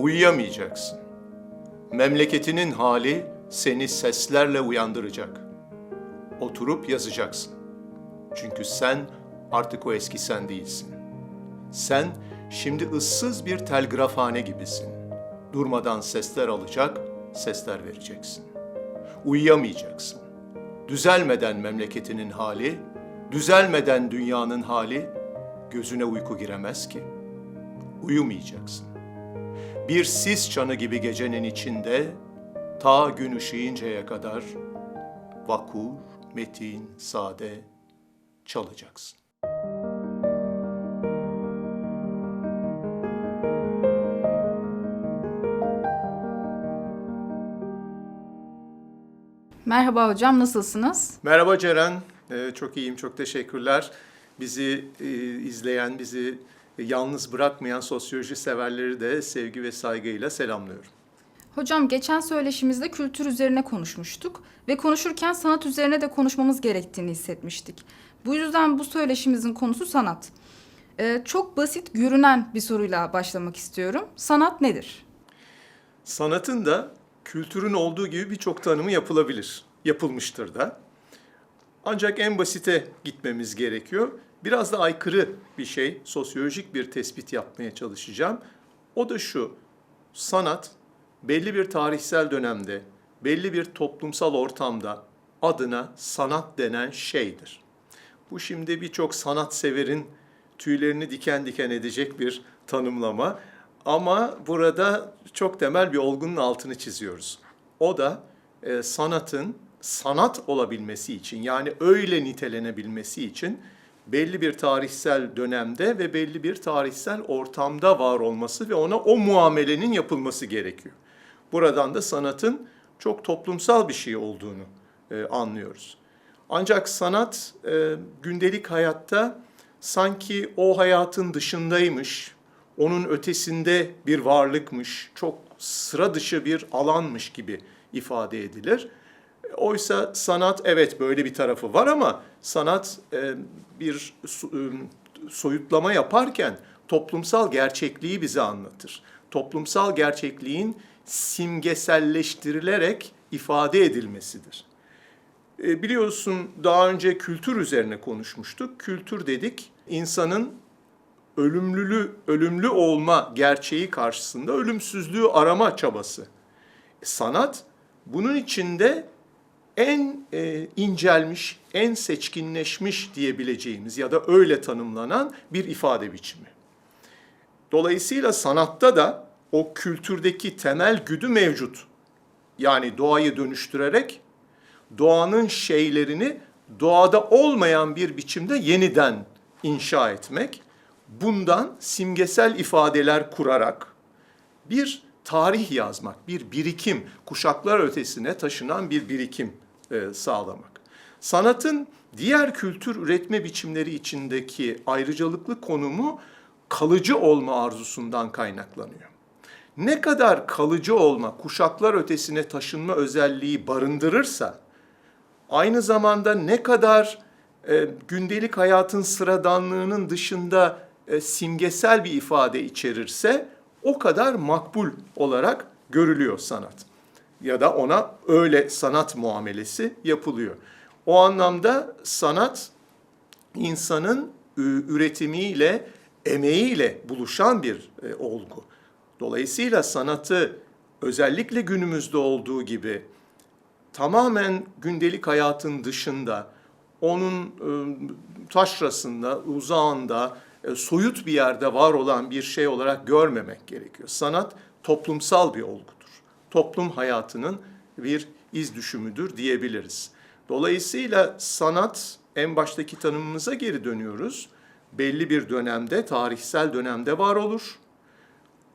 Uyuyamayacaksın. Memleketinin hali seni seslerle uyandıracak. Oturup yazacaksın. Çünkü sen artık o eski sen değilsin. Sen şimdi ıssız bir telgrafhane gibisin. Durmadan sesler alacak, sesler vereceksin. Uyuyamayacaksın. Düzelmeden memleketinin hali, düzelmeden dünyanın hali gözüne uyku giremez ki. Uyumayacaksın. Bir sis çanı gibi gecenin içinde ta gün ışıyıncaya kadar vakur, metin, sade çalacaksın. Merhaba hocam, nasılsınız? Merhaba Ceren, Ee, çok iyiyim, çok teşekkürler. Bizi e, izleyen, bizi yalnız bırakmayan sosyoloji severleri de sevgi ve saygıyla selamlıyorum. Hocam geçen söyleşimizde kültür üzerine konuşmuştuk ve konuşurken sanat üzerine de konuşmamız gerektiğini hissetmiştik. Bu yüzden bu söyleşimizin konusu sanat. Ee, çok basit görünen bir soruyla başlamak istiyorum. Sanat nedir? Sanatın da kültürün olduğu gibi birçok tanımı yapılabilir, yapılmıştır da. Ancak en basite gitmemiz gerekiyor. Biraz da aykırı bir şey, sosyolojik bir tespit yapmaya çalışacağım. O da şu, sanat belli bir tarihsel dönemde, belli bir toplumsal ortamda adına sanat denen şeydir. Bu şimdi birçok sanatseverin tüylerini diken diken edecek bir tanımlama. Ama burada çok temel bir olgunun altını çiziyoruz. O da e, sanatın sanat olabilmesi için yani öyle nitelenebilmesi için belli bir tarihsel dönemde ve belli bir tarihsel ortamda var olması ve ona o muamelenin yapılması gerekiyor. Buradan da sanatın çok toplumsal bir şey olduğunu e, anlıyoruz. Ancak sanat e, gündelik hayatta sanki o hayatın dışındaymış, onun ötesinde bir varlıkmış, çok sıra dışı bir alanmış gibi ifade edilir. Oysa sanat evet böyle bir tarafı var ama sanat e, bir e, soyutlama yaparken toplumsal gerçekliği bize anlatır. Toplumsal gerçekliğin simgeselleştirilerek ifade edilmesidir. E, Biliyorsun daha önce kültür üzerine konuşmuştuk. Kültür dedik insanın ölümlülü ölümlü olma gerçeği karşısında ölümsüzlüğü arama çabası. Sanat bunun içinde en e, incelmiş, en seçkinleşmiş diyebileceğimiz ya da öyle tanımlanan bir ifade biçimi. Dolayısıyla sanatta da o kültürdeki temel güdü mevcut. Yani doğayı dönüştürerek doğanın şeylerini doğada olmayan bir biçimde yeniden inşa etmek, bundan simgesel ifadeler kurarak bir tarih yazmak, bir birikim, kuşaklar ötesine taşınan bir birikim e, sağlamak. Sanatın diğer kültür üretme biçimleri içindeki ayrıcalıklı konumu kalıcı olma arzusundan kaynaklanıyor. Ne kadar kalıcı olma, kuşaklar ötesine taşınma özelliği barındırırsa, aynı zamanda ne kadar e, gündelik hayatın sıradanlığının dışında e, simgesel bir ifade içerirse o kadar makbul olarak görülüyor sanat. Ya da ona öyle sanat muamelesi yapılıyor. O anlamda sanat insanın üretimiyle, emeğiyle buluşan bir e, olgu. Dolayısıyla sanatı özellikle günümüzde olduğu gibi tamamen gündelik hayatın dışında, onun e, taşrasında, uzağında, soyut bir yerde var olan bir şey olarak görmemek gerekiyor. Sanat toplumsal bir olgudur. Toplum hayatının bir iz düşümüdür diyebiliriz. Dolayısıyla sanat en baştaki tanımımıza geri dönüyoruz. Belli bir dönemde, tarihsel dönemde var olur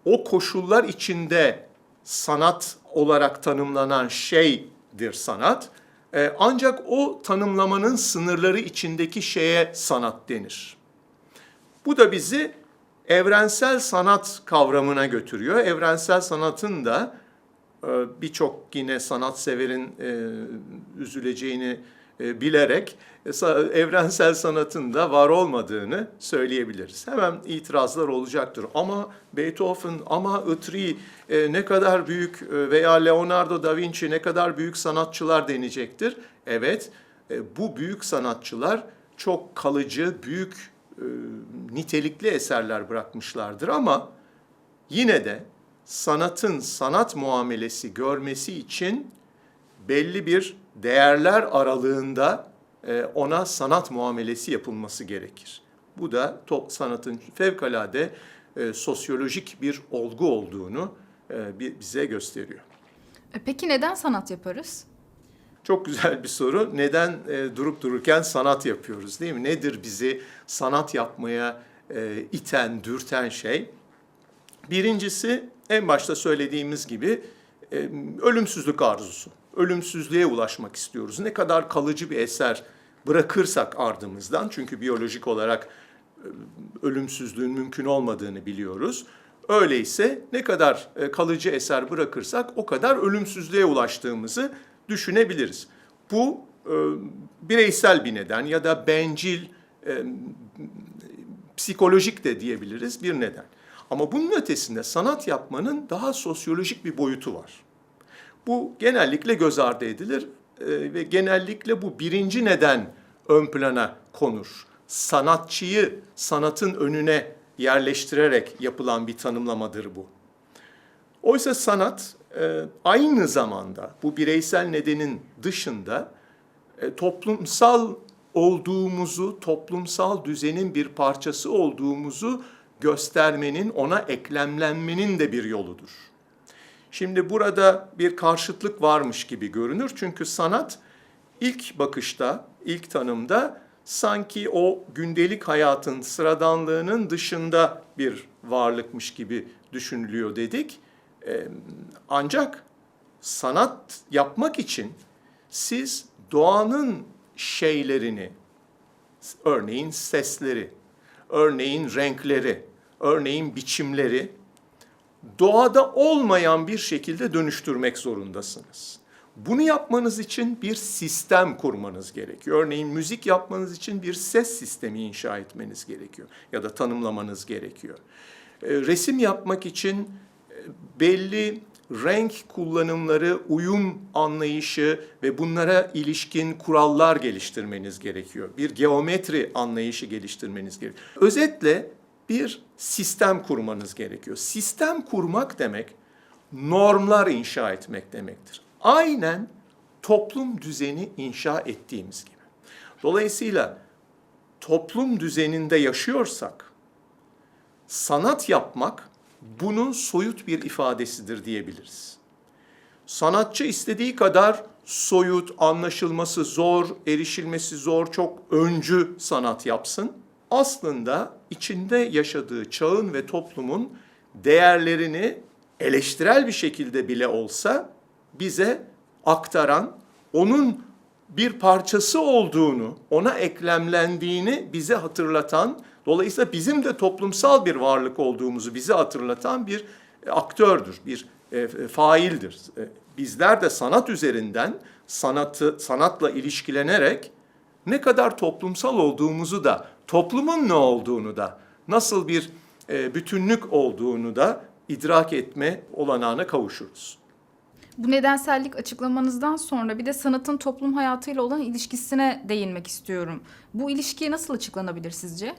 o koşullar içinde sanat olarak tanımlanan şeydir sanat. Ee, ancak o tanımlamanın sınırları içindeki şeye sanat denir. Bu da bizi evrensel sanat kavramına götürüyor. Evrensel sanatın da e, birçok yine sanatseverin e, üzüleceğini e, bilerek evrensel sanatın da var olmadığını söyleyebiliriz. Hemen itirazlar olacaktır. Ama Beethoven, ama Itri ne kadar büyük veya Leonardo da Vinci ne kadar büyük sanatçılar denecektir. Evet, bu büyük sanatçılar çok kalıcı, büyük, nitelikli eserler bırakmışlardır ama yine de sanatın sanat muamelesi görmesi için belli bir değerler aralığında e, ona sanat muamelesi yapılması gerekir. Bu da top sanatın fevkalade e, sosyolojik bir olgu olduğunu e, bi- bize gösteriyor. Peki neden sanat yaparız? Çok güzel bir soru. Neden e, durup dururken sanat yapıyoruz değil mi? Nedir bizi sanat yapmaya e, iten, dürten şey? Birincisi en başta söylediğimiz gibi e, ölümsüzlük arzusu. Ölümsüzlüğe ulaşmak istiyoruz. Ne kadar kalıcı bir eser bırakırsak ardımızdan çünkü biyolojik olarak e, ölümsüzlüğün mümkün olmadığını biliyoruz. Öyleyse ne kadar e, kalıcı eser bırakırsak o kadar ölümsüzlüğe ulaştığımızı düşünebiliriz. Bu e, bireysel bir neden ya da bencil, e, psikolojik de diyebiliriz bir neden. Ama bunun ötesinde sanat yapmanın daha sosyolojik bir boyutu var. Bu genellikle göz ardı edilir e, ve genellikle bu birinci neden ön plana konur. Sanatçıyı sanatın önüne yerleştirerek yapılan bir tanımlamadır bu. Oysa sanat e, aynı zamanda bu bireysel nedenin dışında e, toplumsal olduğumuzu, toplumsal düzenin bir parçası olduğumuzu göstermenin, ona eklemlenmenin de bir yoludur. Şimdi burada bir karşıtlık varmış gibi görünür. Çünkü sanat ilk bakışta, ilk tanımda sanki o gündelik hayatın sıradanlığının dışında bir varlıkmış gibi düşünülüyor dedik. Ee, Ancak sanat yapmak için siz doğanın şeylerini, örneğin sesleri, örneğin renkleri, örneğin biçimleri doğada olmayan bir şekilde dönüştürmek zorundasınız. Bunu yapmanız için bir sistem kurmanız gerekiyor. Örneğin müzik yapmanız için bir ses sistemi inşa etmeniz gerekiyor ya da tanımlamanız gerekiyor. E, Resim yapmak için belli renk kullanımları, uyum anlayışı ve bunlara ilişkin kurallar geliştirmeniz gerekiyor. Bir geometri anlayışı geliştirmeniz gerekiyor. Özetle bir sistem kurmanız gerekiyor. Sistem kurmak demek normlar inşa etmek demektir. Aynen toplum düzeni inşa ettiğimiz gibi. Dolayısıyla toplum düzeninde yaşıyorsak sanat yapmak bunun soyut bir ifadesidir diyebiliriz. Sanatçı istediği kadar soyut, anlaşılması zor, erişilmesi zor, çok öncü sanat yapsın. Aslında içinde yaşadığı çağın ve toplumun değerlerini eleştirel bir şekilde bile olsa bize aktaran, onun bir parçası olduğunu, ona eklemlendiğini bize hatırlatan, dolayısıyla bizim de toplumsal bir varlık olduğumuzu bize hatırlatan bir e, aktördür, bir e, e, faildir. Bizler de sanat üzerinden sanatı sanatla ilişkilenerek ne kadar toplumsal olduğumuzu da, toplumun ne olduğunu da, nasıl bir bütünlük olduğunu da idrak etme olanağına kavuşuruz. Bu nedensellik açıklamanızdan sonra bir de sanatın toplum hayatıyla olan ilişkisine değinmek istiyorum. Bu ilişki nasıl açıklanabilir sizce?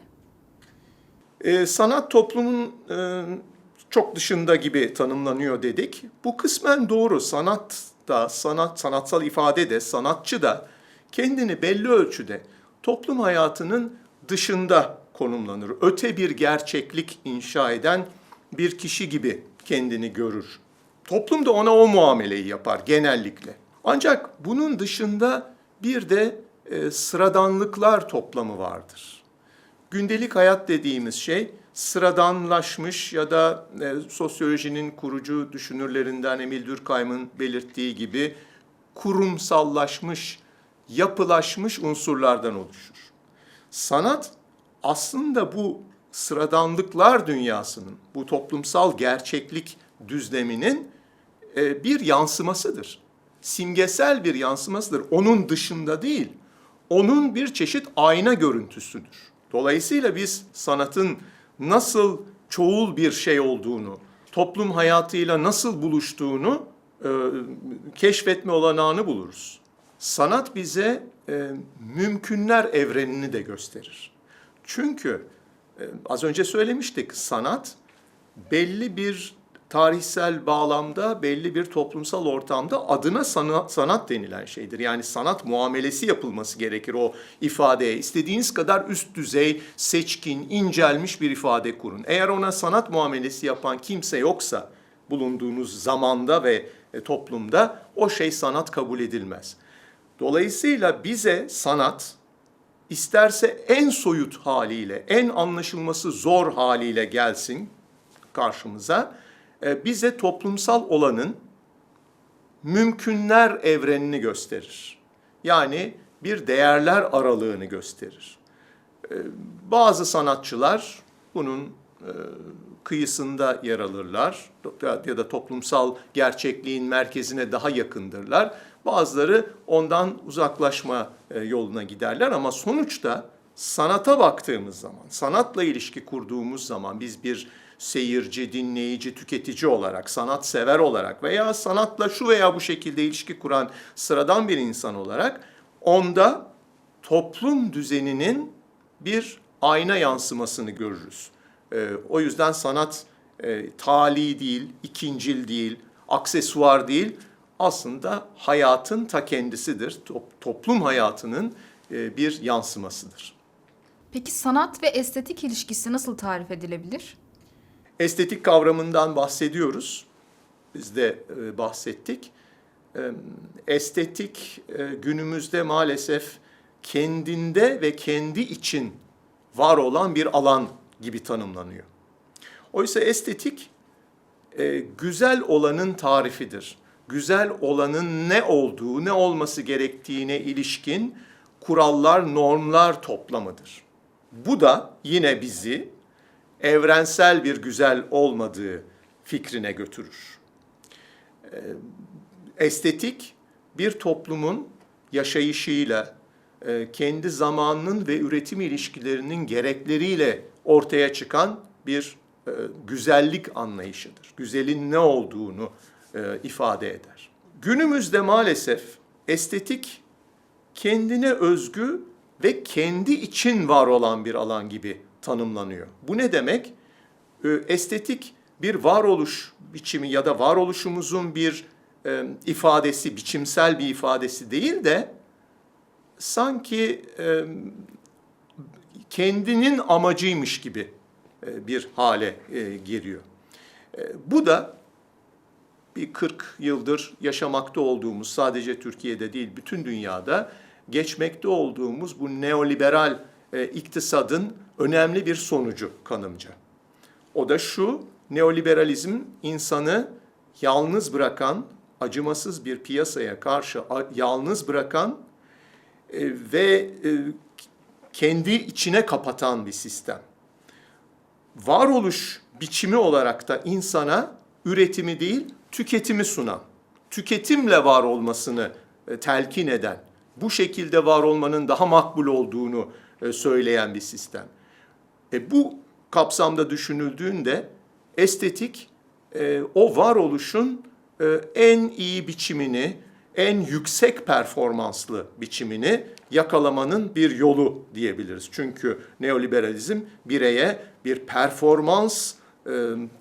Ee, sanat toplumun e, çok dışında gibi tanımlanıyor dedik. Bu kısmen doğru. Sanat da, sanat, sanatsal ifade de, sanatçı da kendini belli ölçüde toplum hayatının dışında konumlanır. Öte bir gerçeklik inşa eden bir kişi gibi kendini görür. Toplum da ona o muameleyi yapar genellikle. Ancak bunun dışında bir de e, sıradanlıklar toplamı vardır gündelik hayat dediğimiz şey sıradanlaşmış ya da e, sosyolojinin kurucu düşünürlerinden Emil Durkheim'ın belirttiği gibi kurumsallaşmış, yapılaşmış unsurlardan oluşur. Sanat aslında bu sıradanlıklar dünyasının, bu toplumsal gerçeklik düzleminin e, bir yansımasıdır. Simgesel bir yansımasıdır. Onun dışında değil, onun bir çeşit ayna görüntüsüdür. Dolayısıyla biz sanatın nasıl çoğul bir şey olduğunu, toplum hayatıyla nasıl buluştuğunu e, keşfetme olanağını buluruz. Sanat bize e, mümkünler evrenini de gösterir. Çünkü e, az önce söylemiştik sanat belli bir tarihsel bağlamda, belli bir toplumsal ortamda adına sanat, sanat denilen şeydir. Yani sanat muamelesi yapılması gerekir o ifadeye. İstediğiniz kadar üst düzey, seçkin, incelmiş bir ifade kurun. Eğer ona sanat muamelesi yapan kimse yoksa bulunduğunuz zamanda ve e, toplumda o şey sanat kabul edilmez. Dolayısıyla bize sanat isterse en soyut haliyle, en anlaşılması zor haliyle gelsin karşımıza, bize toplumsal olanın mümkünler evrenini gösterir. Yani bir değerler aralığını gösterir. E, Bazı sanatçılar bunun e, kıyısında yer alırlar ya da toplumsal gerçekliğin merkezine daha yakındırlar. Bazıları ondan uzaklaşma e, yoluna giderler ama sonuçta sanata baktığımız zaman, sanatla ilişki kurduğumuz zaman biz bir seyirci, dinleyici, tüketici olarak, sanat sever olarak veya sanatla şu veya bu şekilde ilişki kuran sıradan bir insan olarak onda toplum düzeninin bir ayna yansımasını görürüz. Ee, o yüzden sanat e, tali değil, ikincil değil, aksesuar değil, aslında hayatın ta kendisidir. Top- toplum hayatının e, bir yansımasıdır. Peki sanat ve estetik ilişkisi nasıl tarif edilebilir? Estetik kavramından bahsediyoruz. Biz de e, bahsettik. E, estetik e, günümüzde maalesef kendinde ve kendi için var olan bir alan gibi tanımlanıyor. Oysa estetik güzel olanın tarifidir. Güzel olanın ne olduğu, ne olması gerektiğine ilişkin kurallar, normlar toplamıdır. Bu da yine bizi evrensel bir güzel olmadığı fikrine götürür. Ee, Estetik bir toplumun yaşayışıyla, e, kendi zamanının ve üretim ilişkilerinin gerekleriyle ortaya çıkan bir e, güzellik anlayışıdır. Güzelin ne olduğunu e, ifade eder. Günümüzde maalesef estetik kendine özgü ve kendi için var olan bir alan gibi tanımlanıyor. Bu ne demek? Ee, Estetik bir varoluş biçimi ya da varoluşumuzun bir e, ifadesi, biçimsel bir ifadesi değil de sanki e, kendinin amacıymış gibi e, bir hale e, geliyor. E, bu da bir 40 yıldır yaşamakta olduğumuz sadece Türkiye'de değil bütün dünyada geçmekte olduğumuz bu neoliberal e, iktisadın önemli bir sonucu kanımca. O da şu, neoliberalizm insanı yalnız bırakan, acımasız bir piyasaya karşı yalnız bırakan e, ve e, kendi içine kapatan bir sistem. Varoluş biçimi olarak da insana üretimi değil, tüketimi sunan, tüketimle var olmasını e, telkin eden, bu şekilde var olmanın daha makbul olduğunu e, söyleyen bir sistem. E, bu kapsamda düşünüldüğünde estetik e, o varoluşun e, en iyi biçimini, en yüksek performanslı biçimini yakalamanın bir yolu diyebiliriz. Çünkü neoliberalizm bireye bir performans e,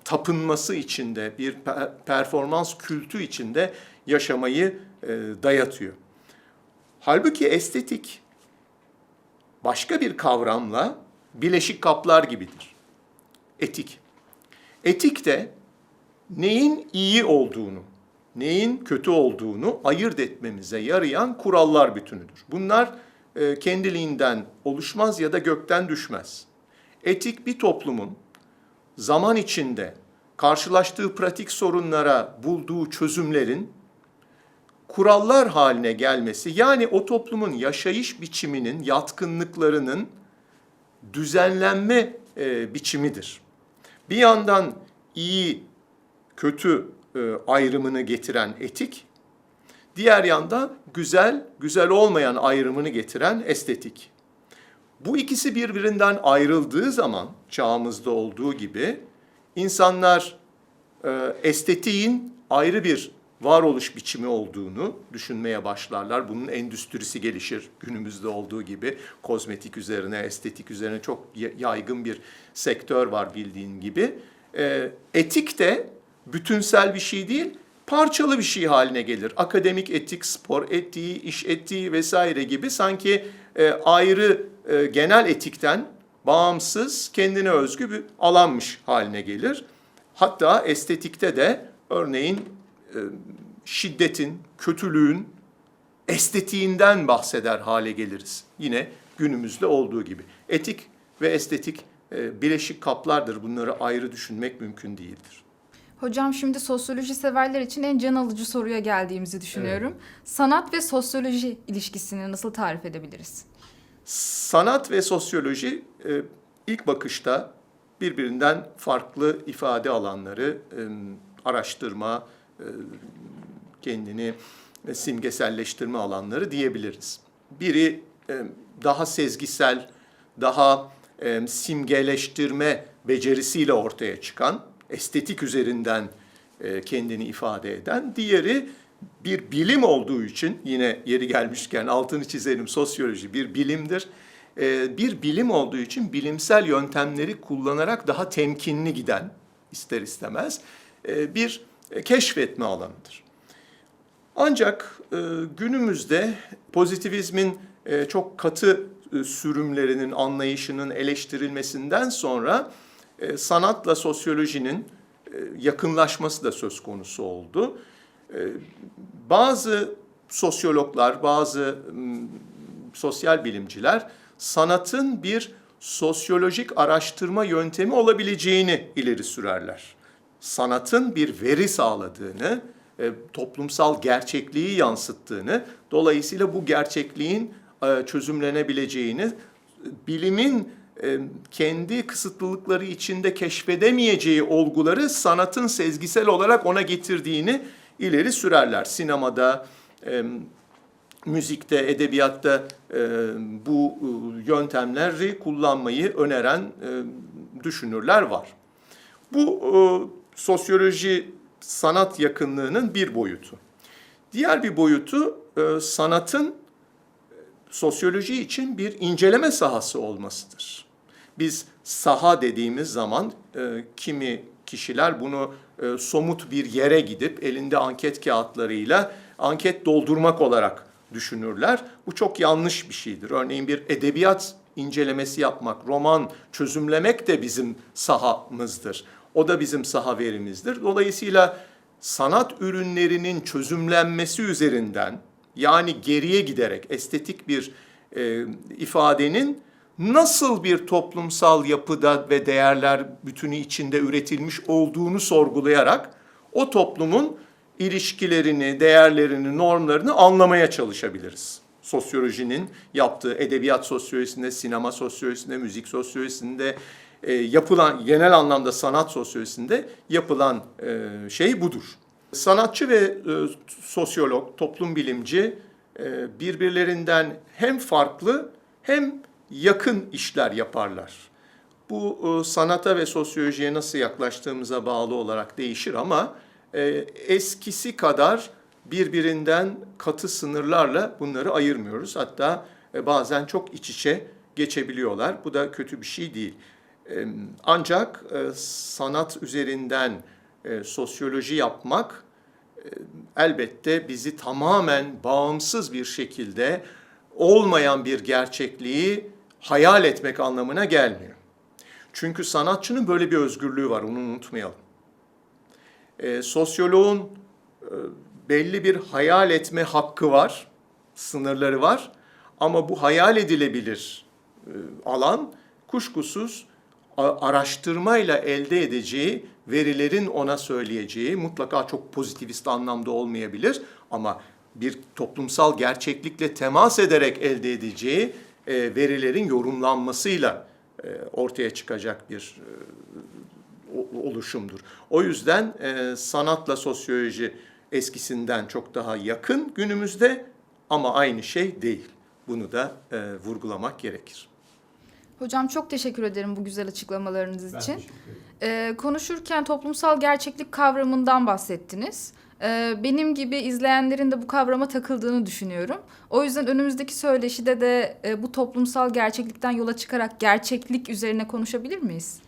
tapınması içinde, bir pe- performans kültü içinde yaşamayı e, dayatıyor. Halbuki estetik başka bir kavramla bileşik kaplar gibidir. Etik. Etik de neyin iyi olduğunu, neyin kötü olduğunu ayırt etmemize yarayan kurallar bütünüdür. Bunlar e, kendiliğinden oluşmaz ya da gökten düşmez. Etik bir toplumun zaman içinde karşılaştığı pratik sorunlara bulduğu çözümlerin kurallar haline gelmesi yani o toplumun yaşayış biçiminin, yatkınlıklarının düzenlenme e, biçimidir. Bir yandan iyi, kötü e, ayrımını getiren etik, Diğer yanda güzel, güzel olmayan ayrımını getiren estetik. Bu ikisi birbirinden ayrıldığı zaman çağımızda olduğu gibi insanlar e, estetiğin ayrı bir varoluş biçimi olduğunu düşünmeye başlarlar. Bunun endüstrisi gelişir günümüzde olduğu gibi. Kozmetik üzerine, estetik üzerine çok ya- yaygın bir sektör var bildiğin gibi. E, etik de bütünsel bir şey değil, parçalı bir şey haline gelir. Akademik etik, spor etiği, iş etiği vesaire gibi sanki e, ayrı e, genel etikten bağımsız, kendine özgü bir alanmış haline gelir. Hatta estetikte de örneğin şiddetin, kötülüğün estetiğinden bahseder hale geliriz. Yine günümüzde olduğu gibi. Etik ve estetik e, bileşik kaplardır. Bunları ayrı düşünmek mümkün değildir. Hocam şimdi sosyoloji severler için en can alıcı soruya geldiğimizi düşünüyorum. Sanat ve sosyoloji ilişkisini nasıl tarif edebiliriz? Sanat ve sosyoloji e, ilk bakışta birbirinden farklı ifade alanları, e, araştırma, e, kendini e, simgeselleştirme alanları diyebiliriz. Biri e, daha sezgisel, daha e, simgeleştirme becerisiyle ortaya çıkan, estetik üzerinden e, kendini ifade eden, diğeri bir bilim olduğu için yine yeri gelmişken altını çizelim sosyoloji bir bilimdir. E, bir bilim olduğu için bilimsel yöntemleri kullanarak daha temkinli giden ister istemez e, bir e, keşfetme alanıdır. Ancak e, günümüzde pozitivizmin e, çok katı e, sürümlerinin anlayışının eleştirilmesinden sonra e, sanatla sosyolojinin e, yakınlaşması da söz konusu oldu. E, bazı sosyologlar, bazı sosyal bilimciler sanatın bir sosyolojik araştırma yöntemi olabileceğini ileri sürerler. Sanatın bir veri sağladığını, e, toplumsal gerçekliği yansıttığını, dolayısıyla bu gerçekliğin e, çözümlenebileceğini, bilimin e, kendi kısıtlılıkları içinde keşfedemeyeceği olguları sanatın sezgisel olarak ona getirdiğini ileri sürerler. Sinemada, müzikte, edebiyatta bu yöntemleri kullanmayı öneren düşünürler var. Bu sosyoloji sanat yakınlığının bir boyutu. Diğer bir boyutu e, sanatın e, sosyoloji için bir inceleme sahası olmasıdır. Biz saha dediğimiz zaman e, kimi kişiler bunu somut bir yere gidip elinde anket kağıtlarıyla anket doldurmak olarak düşünürler. Bu çok yanlış bir şeydir. Örneğin bir edebiyat incelemesi yapmak, roman çözümlemek de bizim sahamızdır. O da bizim saha verimizdir. Dolayısıyla sanat ürünlerinin çözümlenmesi üzerinden yani geriye giderek estetik bir e, ifadenin nasıl bir toplumsal yapıda ve değerler bütünü içinde üretilmiş olduğunu sorgulayarak o toplumun ilişkilerini, değerlerini, normlarını anlamaya çalışabiliriz. Sosyolojinin yaptığı edebiyat sosyolojisinde, sinema sosyolojisinde, müzik sosyolojisinde, e, yapılan genel anlamda sanat sosyolojisinde yapılan e, şey budur. Sanatçı ve e, sosyolog, toplum bilimci e, birbirlerinden hem farklı hem yakın işler yaparlar. Bu e, sanata ve sosyolojiye nasıl yaklaştığımıza bağlı olarak değişir ama e, eskisi kadar birbirinden katı sınırlarla bunları ayırmıyoruz. Hatta e, bazen çok iç içe geçebiliyorlar. Bu da kötü bir şey değil. Ancak e, sanat üzerinden e, sosyoloji yapmak e, elbette bizi tamamen bağımsız bir şekilde olmayan bir gerçekliği hayal etmek anlamına gelmiyor. Çünkü sanatçının böyle bir özgürlüğü var, onu unutmayalım. E, sosyoloğun e, belli bir hayal etme hakkı var, sınırları var. Ama bu hayal edilebilir e, alan kuşkusuz araştırmayla elde edeceği verilerin ona söyleyeceği mutlaka çok pozitivist anlamda olmayabilir ama bir toplumsal gerçeklikle temas ederek elde edeceği e, verilerin yorumlanmasıyla e, ortaya çıkacak bir e, oluşumdur. O yüzden e, sanatla sosyoloji eskisinden çok daha yakın günümüzde ama aynı şey değil. Bunu da e, vurgulamak gerekir. Hocam çok teşekkür ederim bu güzel açıklamalarınız Ben için. Ee, konuşurken toplumsal gerçeklik kavramından bahsettiniz. Ee, benim gibi izleyenlerin de bu kavrama takıldığını düşünüyorum. O yüzden önümüzdeki söyleşide de e, bu toplumsal gerçeklikten yola çıkarak gerçeklik üzerine konuşabilir miyiz?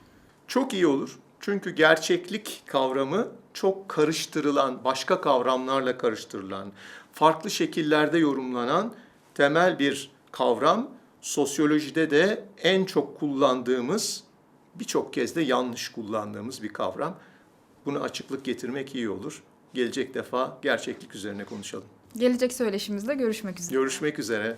Çok iyi olur. Çünkü gerçeklik kavramı çok karıştırılan, başka kavramlarla karıştırılan, farklı şekillerde yorumlanan temel bir kavram. Sosyolojide de en çok kullandığımız, birçok kez de yanlış kullandığımız bir kavram. Bunu açıklık getirmek iyi olur. Gelecek defa gerçeklik üzerine konuşalım. Gelecek söyleşimizde görüşmek üzere. Görüşmek üzere.